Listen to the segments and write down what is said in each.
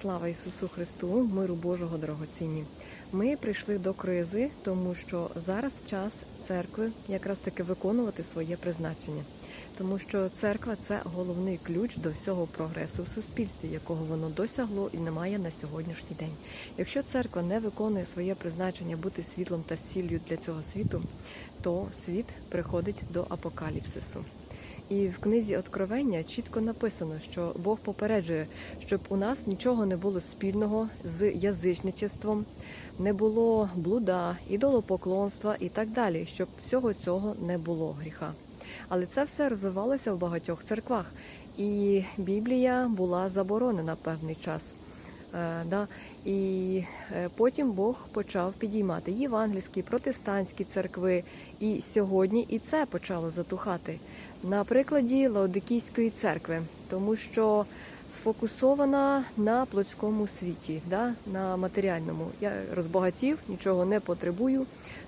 Слава Ісусу Христу, миру Божого дорогоцінні. Ми прийшли до кризи, тому що зараз час церкви якраз таки виконувати своє призначення. Тому що церква це головний ключ до всього прогресу в суспільстві, якого воно досягло і немає на сьогоднішній день. Якщо церква не виконує своє призначення бути світлом та сіллю для цього світу, то світ приходить до апокаліпсису. І в книзі Откровення чітко написано, що Бог попереджує, щоб у нас нічого не було спільного з язичничеством, не було блуда, ідолопоклонства і так далі, щоб всього цього не було гріха. Але це все розвивалося в багатьох церквах, і Біблія була заборонена певний час. Е, да? І е, потім Бог почав підіймати євангельські, протестантські церкви, і сьогодні і це почало затухати на прикладі Лаодикійської церкви, тому що сфокусована на плотському світі, да? на матеріальному. Я розбагатів, нічого не потребую.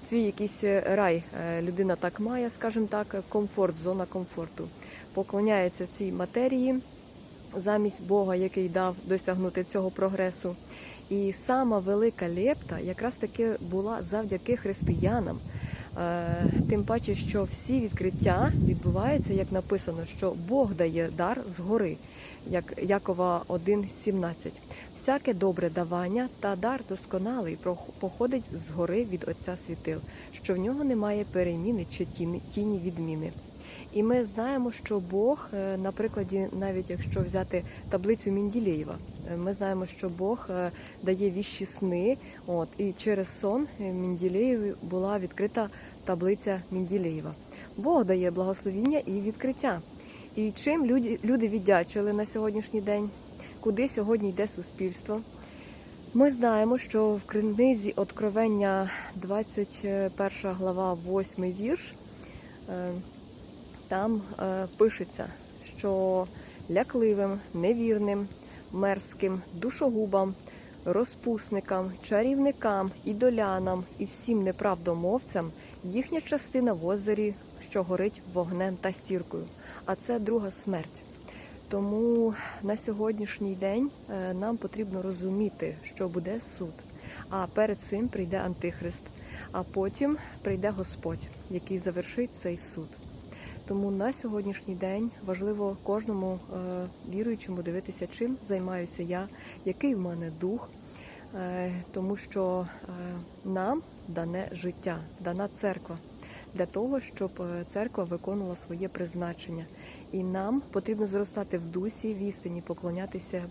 Свій якийсь рай е, людина так має, скажімо так, комфорт, зона комфорту. Поклоняється цій матерії замість Бога, який дав досягнути цього прогресу. І сама велика лепта якраз таки була завдяки християнам. Е, Тим паче, що всі відкриття відбуваються, як написано, що Бог дає дар згори, як Якова 1,17. Всяке добре давання та дар досконалий походить згори від Отця світил, що в нього немає переміни чи тіні відміни. І ми знаємо, що Бог, е, на прикладі, навіть якщо взяти таблицю Мінділеєва, е, ми знаємо, що Бог е, дає віщі сни. От і через сон Мінділеєві була відкрита таблиця Мінділеєва. Бог дає благословіння і відкриття. І чим люди, люди віддячили на сьогоднішній день, куди сьогодні йде суспільство? Ми знаємо, що в книзі Откровення 21 глава, 8 вірш. Там е, пишеться, що лякливим, невірним, мерзким, душогубам, розпусникам, чарівникам, ідолянам і всім неправдомовцям їхня частина в озері, що горить вогнем та сіркою. А це друга смерть. Тому на сьогоднішній день е, нам потрібно розуміти, що буде суд. А перед цим прийде Антихрист, а потім прийде Господь, який завершить цей суд. Тому на сьогоднішній день важливо кожному е, віруючому дивитися, чим займаюся я, який в мене дух, е, тому що е, нам дане життя, дана церква для того, щоб церква виконувала своє призначення. І нам потрібно зростати в дусі, в істині, поклонятися